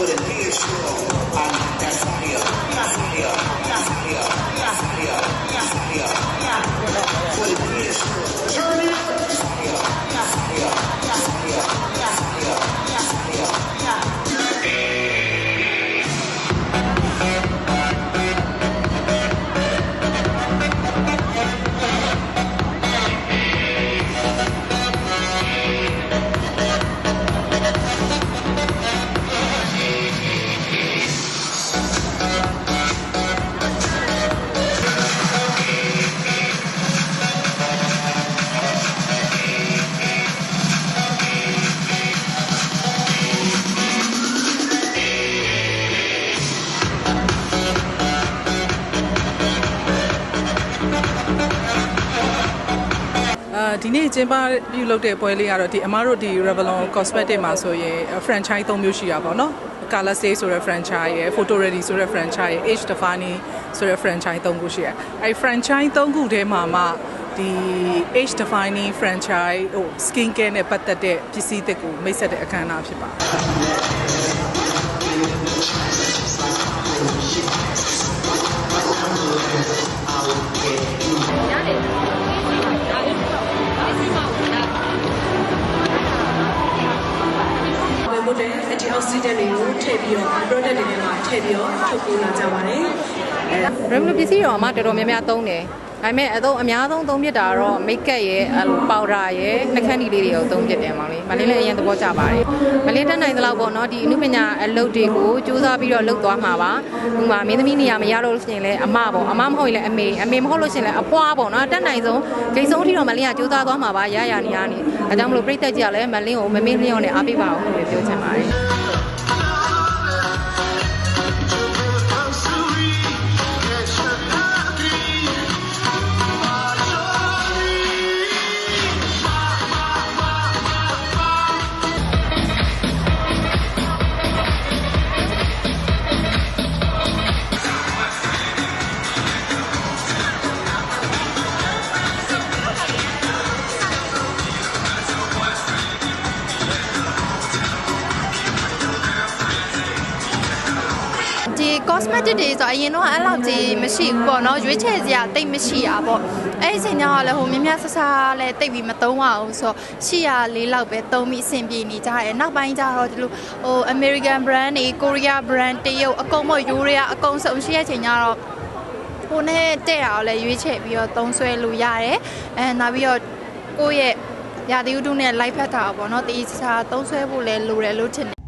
Put it reassure and desire, desire. ဒီနေ့ကျင်းပပြုလုပ်တဲ့ပွဲလေးကတော့ဒီအမားတို့ဒီ Revlon Cosmetic မှာဆိုရင် franchise ၃မျိုးရှိတာပေါ့နော် Color Stay ဆိုတဲ့ franchise ရယ် Photo Ready ဆိုတဲ့ franchise ရယ် Age Define ဆိုတဲ့ franchise ၃ခုရှိတယ်။အဲဒီ franchise ၃ခုထဲမှာမှဒီ Age Defining franchise ဟို skin care နဲ့ပတ်သက်တဲ့ပစ္စည်းသစ်ကိုမိတ်ဆက်တဲ့အခမ်းအနားဖြစ်ပါတယ်။ ဝင်ဖို့တဲ့ antioxidant တွေကိုထည့်ပြီးတော့ product တွေထဲမှာထည့်ပြီးတော့ထုတ်ပေးလာကြပါတယ်ရမလူပစ္စည်းတော့အမတော်တော်များများသုံးတယ်ဒါပေမဲ့အသုံးအများဆုံးသုံးဖြစ်တာကတော့ make up ရဲ့အဲ့လို powder ရဲ့နှာခမ်းဒီလေးတွေကိုသုံးဖြစ်တယ်မောင်လေးမလင်းလည်းအရင်သဘောကျပါတယ်မလင်းတက်နိုင်သလောက်ပေါ့နော်ဒီအနုပညာအလုပ်တွေကိုစူးစမ်းပြီးတော့လုပ်သွားမှာပါဥပမာမင်းသမီးနေရာမရလို့ရှိရင်လည်းအမပေါ့အမမဟုတ်ရင်လည်းအမေအမေမဟုတ်လို့ရှိရင်လည်းအဖွားပေါ့နော်တက်နိုင်ဆုံးဂိမ်းဆုံးအထိတော့မလင်းကစူးစမ်းသွားမှာပါရရနေရနေ အဲကြောင့်မလို့ပြိသက်ကြီးကလည်းမလင်းကိုမမေ့လျော့နဲ့အားပေးပါအောင်လို့ပြောချင်ပါတယ် cosmetic တွေဆိုအရင်တော့အဲ့လောက်ကြီးမရှိဘူးပေါ့နော်ရွေးချယ်စရာတိတ်မရှိတာပေါ့အဲ့ဒီအချိန်ကျတော့လည်းဟိုမြများဆဆလဲတိတ်ပြီးမသုံးပါဘူးဆိုတော့ရှိရလေးလောက်ပဲသုံးပြီးအဆင်ပြေနေကြတယ်နောက်ပိုင်းကျတော့ဒီလိုဟို American brand တွေ Korea brand တရုတ်အကုန်မယူရီးယားအကုန်စုံရှိတဲ့အချိန်ကျတော့ဟိုနဲ့တဲ့တာကိုလည်းရွေးချယ်ပြီးတော့သုံးဆွဲလို့ရတယ်အဲနောက်ပြီးတော့ကိုယ့်ရဲ့ရာသီဥတုနဲ့ live ဖက်တာပေါ့နော်တေးချာသုံးဆွဲဖို့လည်းလိုတယ်လို့ထင်တယ်